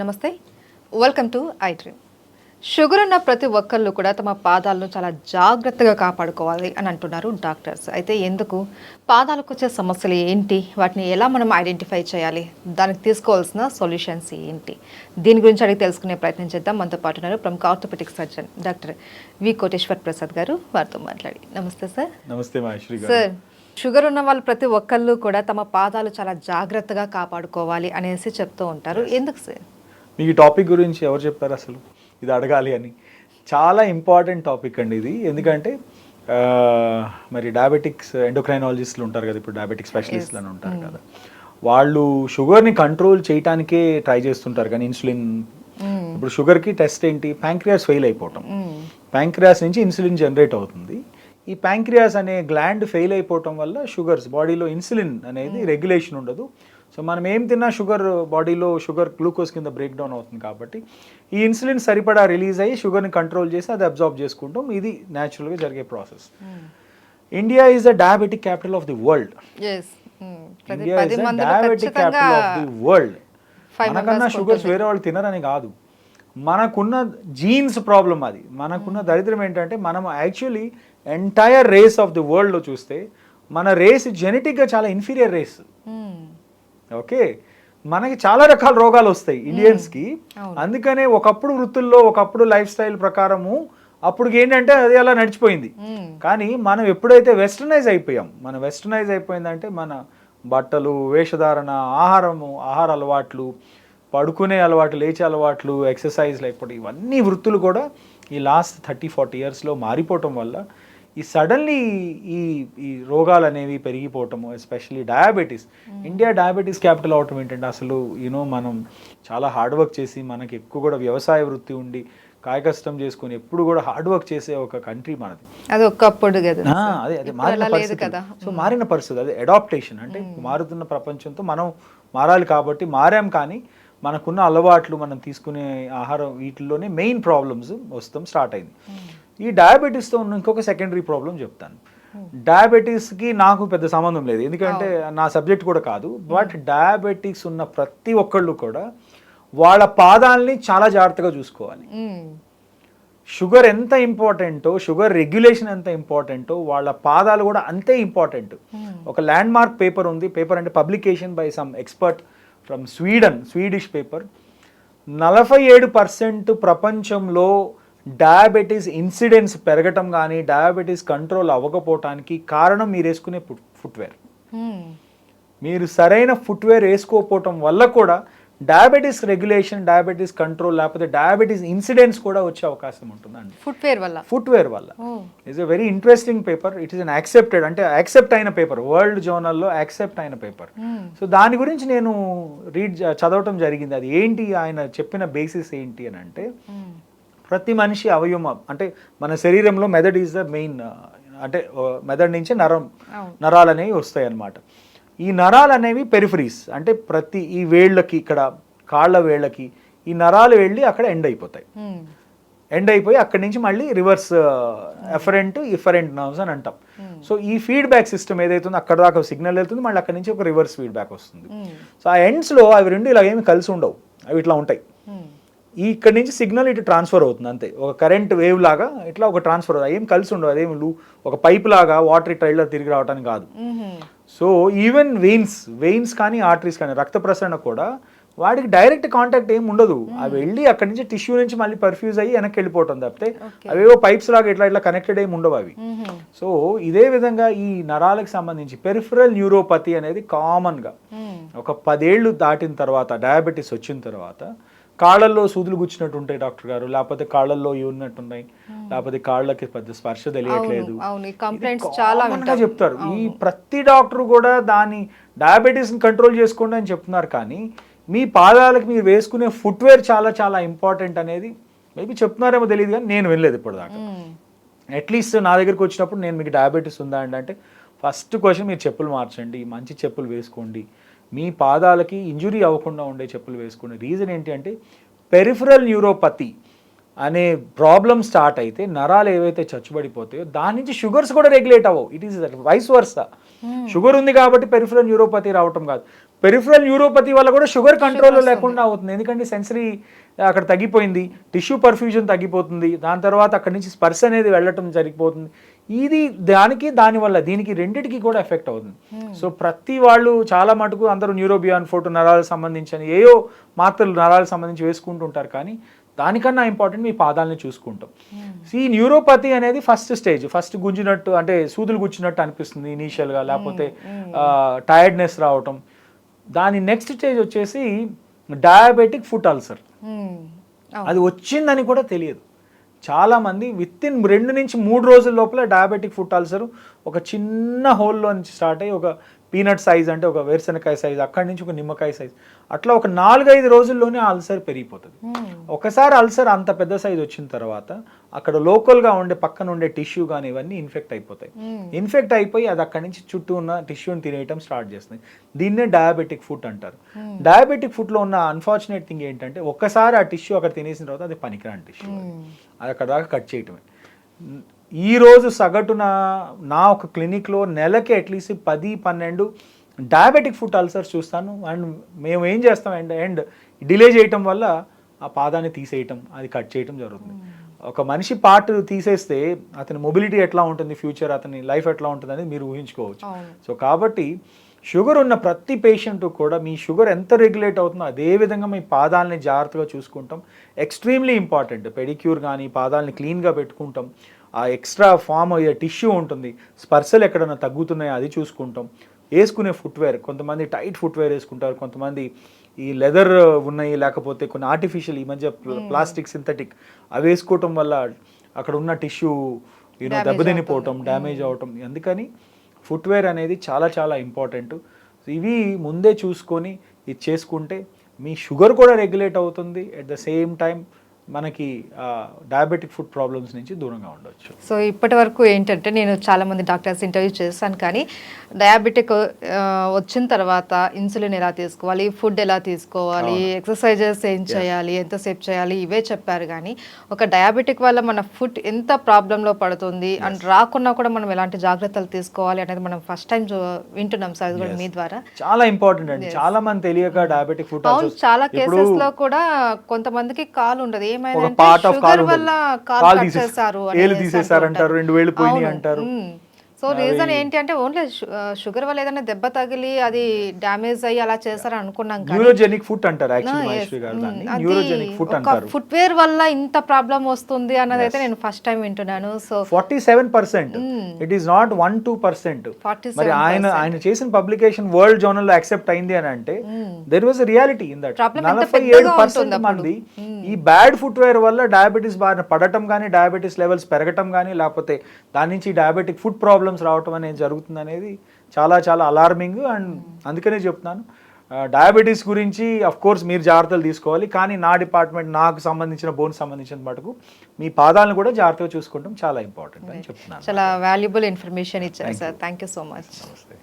నమస్తే. Welcome to I dream sugar ఉన్న ప్రతి ఒక్కళ్ళు కూడా తమ పాదాలను చాలా జాగ్రత్తగా కాపాడుకోవాలి అని అంటున్నారు డాక్టర్స్. అయితే ఎందుకు? పాదాలకు వచ్చే సమస్యలు ఏంటి? వాటిని ఎలా మనం ఐడెంటిఫై చేయాలి? దానికి తీసుకోవాల్సిన సొల్యూషన్స్ ఏంటి? దీని గురించి అడిగి తెలుసుకునే ప్రయత్నం చేద్దాం. మనతో పాటు ఉన్నారు ప్రముఖ orthopaedic surgeon doctor V Koteswar Prasad garu. వారితో మాట్లాడి. నమస్తే సార్. నమస్తే సార్ షుగర్ ఉన్న వాళ్ళు ప్రతి ఒక్కళ్ళు కూడా తమ పాదాలు చాలా జాగ్రత్తగా కాపాడుకోవాలి అనేసి చెప్తూ ఉంటారు. ఎందుకు సార్? మీకు ఈ టాపిక్ గురించి ఎవరు చెప్పారు అసలు? ఇది అడగాలి అని. చాలా ఇంపార్టెంట్ టాపిక్ అండి ఇది. ఎందుకంటే మరి డయాబెటిక్స్ ఎండోక్రైనాలజిస్టులు ఉంటారు కదా ఇప్పుడు డయాబెటిక్ స్పెషలిస్టులు అని ఉంటారు కదా. వాళ్ళు షుగర్ని కంట్రోల్ చేయటానికే ట్రై చేస్తుంటారు కానీ ఇన్సులిన్ ఇప్పుడు షుగర్కి టెస్ట్ ఏంటి? ప్యాంక్రియాస్ ఫెయిల్ అయిపోవటం. ప్యాంక్రియాస్ నుంచి ఇన్సులిన్ జనరేట్ అవుతుంది. ఈ ప్యాంక్రియాస్ అనే గ్లాండ్ ఫెయిల్ అయిపోవటం వల్ల షుగర్స్ బాడీలో ఇన్సులిన్ అనేది రెగ్యులేషన్ ఉండదు. సో మనం ఏం తిన్నా షుగర్ బాడీలో షుగర్ గ్లూకోజ్ కింద బ్రేక్ డౌన్ అవుతుంది కాబట్టి ఈ ఇన్సులిన్ సరిపడా రిలీజ్ అయ్యి షుగర్ని కంట్రోల్ చేసి అది అబ్జార్బ్ చేసుకుంటాం. ఇది న్యాచురల్గా జరిగే process. India is the diabetic capital of the world. India the మందిలో diabetic capital of the world. మనకన్నా షుగర్స్. వేరే వాళ్ళు తినరని కాదు. మనకున్న జీన్స్ ప్రాబ్లం అది. మనకున్న దరిద్రం ఏంటంటే మనం actually entire race of the వరల్డ్లో చూస్తే మన రేస్ జెనెటిక్గా చాలా ఇన్ఫీరియర్ రేస్. ఓకే మనకి చాలా రకాల రోగాలు వస్తాయి ఇండియన్స్కి. అందుకనే ఒకప్పుడు వృత్తుల్లో ఒకప్పుడు లైఫ్ స్టైల్ ప్రకారము అప్పుడు ఏంటంటే అది అలా నడిచిపోయింది. కానీ మనం ఎప్పుడైతే వెస్టర్నైజ్ అయిపోయాం మన వెస్టర్నైజ్ అయిపోయిందంటే మన బట్టలు వేషధారణ ఆహారము ఆహార అలవాట్లు పడుకునే అలవాట్లు లేచే అలవాట్లు ఎక్సర్సైజ్ లేకపోతే ఇవన్నీ వృత్తులు కూడా ఈ లాస్ట్ థర్టీ ఫార్టీ ఇయర్స్లో మారిపోవటం వల్ల ఈ సడన్లీ ఈ ఈ రోగాలు అనేవి పెరిగిపోవటము especially diabetes India diabetes capital అవటం ఏంటంటే అసలు యూనో మనం చాలా హార్డ్ వర్క్ చేసి మనకి ఎక్కువ కూడా వ్యవసాయ వృత్తి ఉండి కాయకష్టం చేసుకుని ఎప్పుడు కూడా హార్డ్ వర్క్ చేసే ఒక కంట్రీ మనది. అది ఒకప్పుడు కదా. అదే అదే మారిన పరిస్థితి కదా. సో మారిన పరిస్థితి అదే అడాప్టేషన్ అంటే మారుతున్న ప్రపంచంతో మనం మారాలి కాబట్టి మారాం కానీ మనకున్న అలవాట్లు మనం తీసుకునే ఆహారం వీటిల్లోనే మెయిన్ ప్రాబ్లమ్స్ వస్తాం స్టార్ట్ అయింది. ఈ డయాబెటీస్తో ఉన్న ఇంకొక సెకండరీ ప్రాబ్లం చెప్తాను. డయాబెటీస్కి నాకు పెద్ద సంబంధం లేదు. ఎందుకంటే నా సబ్జెక్ట్ కూడా కాదు. బట్ డయాబెటీస్ ఉన్న ప్రతి ఒక్కళ్ళు కూడా వాళ్ళ పాదాలని చాలా జాగ్రత్తగా చూసుకోవాలి. షుగర్ ఎంత ఇంపార్టెంటో షుగర్ రెగ్యులేషన్ ఎంత ఇంపార్టెంటో వాళ్ళ పాదాలు కూడా అంతే ఇంపార్టెంట్. ఒక ల్యాండ్ మార్క్ పేపర్ ఉంది. పేపర్ అంటే publication by some expert from Sweden Swedish paper. నలభై ఏడు పర్సెంట్ ప్రపంచంలో డయాబెటీస్ ఇన్సిడెన్స్ పెరగటం కానీ డయాబెటీస్ కంట్రోల్ అవ్వకపోవటానికి కారణం మీరు వేసుకునే ఫుట్వేర్. మీరు సరైన ఫుట్వేర్ వేసుకోకపోవటం వల్ల కూడా డయాబెటీస్ రెగ్యులేషన్ డయాబెటీస్ కంట్రోల్ లేకపోతే డయాబెటీస్ ఇన్సిడెంట్స్ కూడా వచ్చే అవకాశం ఉంటుందండి. ఫుట్వేర్ వల్ల. ఫుట్వేర్ వల్ల. It's a very interesting paper it is an accepted అంటే యాక్సెప్ట్ అయిన పేపర్ వరల్డ్ జర్నల్లో యాక్సెప్ట్ అయిన పేపర్. సో దాని గురించి నేను రీడ్ చదవటం జరిగింది. అది ఏంటి? ఆయన చెప్పిన బేసిస్ ఏంటి అని అంటే. ప్రతి మనిషి అవయవం అంటే మన శరీరంలో మెదడ్ ఈజ్ ద మెయిన్ అంటే uh, మెదడు నుంచి నరం. నరాలు అనేవి వస్తాయి అన్నమాట ఈ నరాలు అనేవి పెరిఫరీస్ అంటే ప్రతి ఈ వేళ్ళకి ఇక్కడ కాళ్ళ వేళ్ళకి ఈ నరాలు వెళ్ళి అక్కడ ఎండ్ అయిపోతాయి. ఎండ్ అయిపోయి అక్కడి నుంచి మళ్ళీ రివర్స్ ఎఫరెంట్ ఇఫరెంట్ నర్వ్స్ అని అంటాం. సో ఈ ఫీడ్బ్యాక్ సిస్టమ్ ఏదైతే ఉందో అక్కడ దాకా సిగ్నల్ వెళ్తుంది మళ్ళీ అక్కడి నుంచి ఒక రివర్స్ ఫీడ్బ్యాక్ వస్తుంది. సో ఆ ఎండ్స్లో అవి రెండు ఇలా ఏమి కలిసి ఉండవు. అవి ఇట్లా ఉంటాయి. ఇక్కడి నుంచి సిగ్నల్ ఇటు ట్రాన్స్ఫర్ అవుతుంది అంతే ఒక కరెంట్ వేవ్ లాగా ఇట్లా ఒక ట్రాన్స్ఫర్ అవుతుంది ఏం కలిసి ఉండవు అదేమి లూ ఒక పైప్ లాగా వాటర్ ఇట్లా ఇట్లా తిరిగి రావడానికి కాదు. సో ఈవెన్ వెయిన్స్ వెయిన్స్ కానీ ఆర్టరీస్ కానీ రక్త ప్రసరణ కూడా వాడికి డైరెక్ట్ కాంటాక్ట్ ఏం ఉండదు అవి వెళ్ళి అక్కడి నుంచి టిష్యూ నుంచి మళ్ళీ పర్ఫ్యూజ్ అయ్యి వెనక్కి వెళ్ళిపోవటం తప్పితే. అవేవో పైప్స్ లాగా ఇట్లా ఇట్లా కనెక్టెడ్ ఏమి ఉండవు అవి. సో ఇదే విధంగా ఈ నరాలకు సంబంధించి పెరిఫరల్ న్యూరోపతి అనేది కామన్గా. ఒక పదేళ్ళు దాటిన తర్వాత డయాబెటీస్ వచ్చిన తర్వాత కాళ్ళల్లో సూదులు గుచ్చినట్టు ఉంటాయి డాక్టర్ గారు. లేకపోతే కాళ్ళల్లో ఉన్నాయి లేకపోతే కాళ్ళకి పెద్ద స్పర్శ తెలియట్లేదు. చాలా. చెప్తారు. ఈ ప్రతి డాక్టర్ కూడా దాని డయాబెటీస్ని కంట్రోల్ చేసుకోండి అని చెప్తున్నారు కానీ మీ పాదాలకు మీరు వేసుకునే ఫుట్వేర్ చాలా చాలా ఇంపార్టెంట్ అనేది మేబీ చెప్తున్నారేమో తెలియదు కానీ నేను వినలేదు ఇప్పటిదాకా. అట్లీస్ట్ నా దగ్గరికి వచ్చినప్పుడు నేను మీకు డయాబెటీస్ ఉందా అంటే ఫస్ట్ క్వశ్చన్ మీరు చెప్పులు మార్చండి మంచి చెప్పులు వేసుకోండి. మీ పాదాలకి ఇంజురీ అవ్వకుండా ఉండే చెప్పులు వేసుకోండి రీజన్ ఏంటి అంటే పెరిఫరల్ న్యూరోపతి అనే ప్రాబ్లం స్టార్ట్ అయితే నరాలు ఏవైతే చచ్చుబడిపోతాయో దాని నుంచి షుగర్స్ కూడా రెగ్యులేట్ అవ్వవు. It is vice versa sugar ఉంది కాబట్టి పెరిఫరల్ న్యూరోపతి రావటం కాదు. పెరిఫరల్ న్యూరోపతి వల్ల కూడా షుగర్ కంట్రోల్ లేకుండా అవుతుంది. ఎందుకంటే సెన్సరీ అక్కడ తగ్గిపోయింది టిష్యూ పర్ఫ్యూజన్ తగ్గిపోతుంది. దాని తర్వాత అక్కడి నుంచి స్పర్శ అనేది వెళ్ళటం జరిగిపోతుంది. ఇది దానికి దానివల్ల దీనికి రెండిటికి కూడా ఎఫెక్ట్ అవుతుంది. సో ప్రతి వాళ్ళు చాలా మటుకు అందరూ న్యూరోబియాన్ ఫోటో నరాలకు సంబంధించిన ఏయో మాత్రలు నరాలకు సంబంధించి వేసుకుంటూ ఉంటారు. కానీ దానికన్నా ఇంపార్టెంట్ మీ పాదాలని చూసుకుంటాం. ఈ న్యూరోపతి అనేది ఫస్ట్ స్టేజ్ ఫస్ట్ గుంజినట్టు అంటే సూదులు గుచ్చినట్టు అనిపిస్తుంది ఇనీషియల్గా లేకపోతే టైర్డ్నెస్ రావటం. దాని నెక్స్ట్ స్టేజ్ వచ్చేసి డయాబెటిక్ ఫుట్ అల్సర్. అది వచ్చిందని కూడా తెలియదు. చాలామంది విత్ ఇన్ రెండు నుంచి మూడు రోజుల లోపల డయాబెటిక్ ఫుట్ అల్సర్ ఒక చిన్న హోల్లో నుంచి స్టార్ట్ అయ్యి ఒక పీనట్ సైజ్ అంటే ఒక వేరుశనకాయ సైజ్ అక్కడి నుంచి ఒక నిమ్మకాయ సైజ్ అట్లా ఒక నాలుగైదు రోజుల్లోనే ఆ అల్సర్ పెరిగిపోతుంది. మ్మ్. ఒకసారి అల్సర్ అంత పెద్ద సైజ్ వచ్చిన తర్వాత అక్కడ లోకల్గా ఉండే పక్కన ఉండే టిష్యూ కానీ ఇవన్నీ ఇన్ఫెక్ట్ అయిపోతాయి. ఇన్ఫెక్ట్ అయిపోయి అది అక్కడి నుంచి చుట్టూ ఉన్న టిష్యూని తినేయటం స్టార్ట్ చేస్తుంది. దీన్నే డయాబెటిక్ ఫుట్ అంటారు. డయాబెటిక్ ఫుట్లో ఉన్న అన్ఫార్చునేట్ థింగ్ ఏంటంటే ఒక్కసారి ఆ టిష్యూ అక్కడ తినేసిన తర్వాత అది పనికిరాని టిష్యూ. అది అక్కడ దాకా కట్ చేయటమే. ఈ రోజు సగటున నా ఒక క్లినిక్లో నెలకి అట్లీస్ట్ పది పన్నెండు డయాబెటిక్ ఫుట్ అల్సర్స్ చూస్తాను. అండ్ మేము ఏం చేస్తాం? అండ్ అండ్ డిలే చేయటం వల్ల ఆ పాదాన్ని తీసేయటం అది కట్ చేయటం జరుగుతుంది. ఒక మనిషి పార్ట్ తీసేస్తే అతని మొబిలిటీ ఎట్లా ఉంటుంది? ఫ్యూచర్ అతని లైఫ్ ఎట్లా ఉంటుంది అనేది మీరు ఊహించుకోవచ్చు. సో కాబట్టి షుగర్ ఉన్న ప్రతి పేషెంట్ కూడా మీ షుగర్ ఎంత రెగ్యులేట్ అవుతుందో అదే విధంగా మీ పాదాలని జాగ్రత్తగా చూసుకుంటాం. ఎక్స్ట్రీమ్లీ ఇంపార్టెంట్ పెడిక్యూర్ కానీ పాదాలని క్లీన్గా పెట్టుకుంటాం. ఆ ఎక్స్ట్రా ఫామ్ అయ్యే టిష్యూ ఉంటుంది. స్పర్శలు ఎక్కడైనా తగ్గుతున్నాయో అది చూసుకుంటాం. వేసుకునే ఫుట్వేర్ కొంతమంది టైట్ ఫుట్వేర్ వేసుకుంటారు. కొంతమంది ఈ లెదర్ ఉన్నాయి లేకపోతే కొన్ని ఆర్టిఫిషియల్ ఈ మధ్య ప్లాస్టిక్ సింథటిక్ అవి వేసుకోవటం వల్ల అక్కడ ఉన్న టిష్యూ యూనో దెబ్బతినిపోవటం డ్యామేజ్ అవటం. అందుకని ఫుట్వేర్ అనేది చాలా చాలా ఇంపార్టెంట్. ఇవి ముందే చూసుకొని ఇది చేసుకుంటే మీ షుగర్ కూడా రెగ్యులేట్ అవుతుంది. ఎట్ ద సేమ్ టైం మనకి డయాబెటిక్ ఫుడ్ ప్రాబ్లమ్స్ నుంచి దూరంగా ఉండొచ్చు. సో ఇప్పటి వరకు ఏంటంటే నేను చాలా మంది డాక్టర్స్ ఇంటర్వ్యూ చేశాను కానీ డయాబెటిక్ వచ్చిన తర్వాత ఇన్సులిన్ ఎలా తీసుకోవాలి ఫుడ్ ఎలా తీసుకోవాలి ఎక్సర్సైజెస్ ఏం చేయాలి ఎంతసేపు చేయాలి ఇవే చెప్పారు. కానీ ఒక డయాబెటిక్ వల్ల మన ఫుడ్ ఎంత ప్రాబ్లంలో పడుతుంది అండ్ రాకున్నా కూడా మనం ఎలాంటి జాగ్రత్తలు తీసుకోవాలి అనేది మనం ఫస్ట్ టైం వింటున్నాం సార్ కూడా మీ ద్వారా. చాలా ఇంపార్టెంట్ అండి. చాలా మంది తెలియక డయాబెటిక్ ఫుడ్ చాలా కేసెస్లో కూడా కొంతమందికి కాలు ఉండదు. ఏమైనా పార్ట్ ఆఫ్ కాల్ వల్ల కాలు చేశారు ఏలు తీసేసారు అంటారు. రెండు వేలు పోయినాయి అంటారు. సో రీజన్ ఏంటి అంటే ఓన్లీ షుగర్ వల్ల ఏదైనా దెబ్బ తగిలి అది డ్యామేజ్ అయ్యి అలా చేశారని అనుకున్నాం కానీ న్యూరోజెనిక్ ఫుడ్ అంటారు దాన్ని. న్యూరోజెనిక్ ఫుడ్ ఒక అంటారు. ఫుట్వేర్ వల్ల ఇంత ప్రాబ్లం వస్తుంది అన్నది అయితే నేను ఫస్ట్ టైం వింటున్నాను. So forty seven percent. It is not one two percent. 47% మరి ఆయన ఆయన చేసిన పబ్లికేషన్ వరల్డ్ జర్నల్లో యాక్సెప్ట్ అయింది అని అంటే there was reality in that నలభై ఏడు పర్సెంట్. మంది ఈ బ్యాడ్ ఫుట్వేర్ వల్ల డయాబెటీస్ బారిన పడటం కానీ డయాబెటీస్ లెవెల్స్ పెరగటం కానీ లేకపోతే దాని నుంచి డయాబెటిక్ ఫుడ్ ప్రాబ్లమ్స్ రావటం అనేది జరుగుతుంది అనేది చాలా చాలా అలార్మింగ్ అండ్ అందుకనే చెప్తున్నాను. డయాబెటీస్ గురించి అఫ్ కోర్స్ మీరు జాగ్రత్తలు తీసుకోవాలి కానీ నా డిపార్ట్మెంట్ నాకు సంబంధించిన బోన్ సంబంధించిన మటుకు మీ పాదాలను కూడా జాగ్రత్తగా చూసుకోవడం చాలా ఇంపార్టెంట్ అని చెప్తున్నాను. చాలా వాల్యుబుల్ ఇన్ఫర్మేషన్ ఇచ్చారు sir. Thank you so much నమస్తే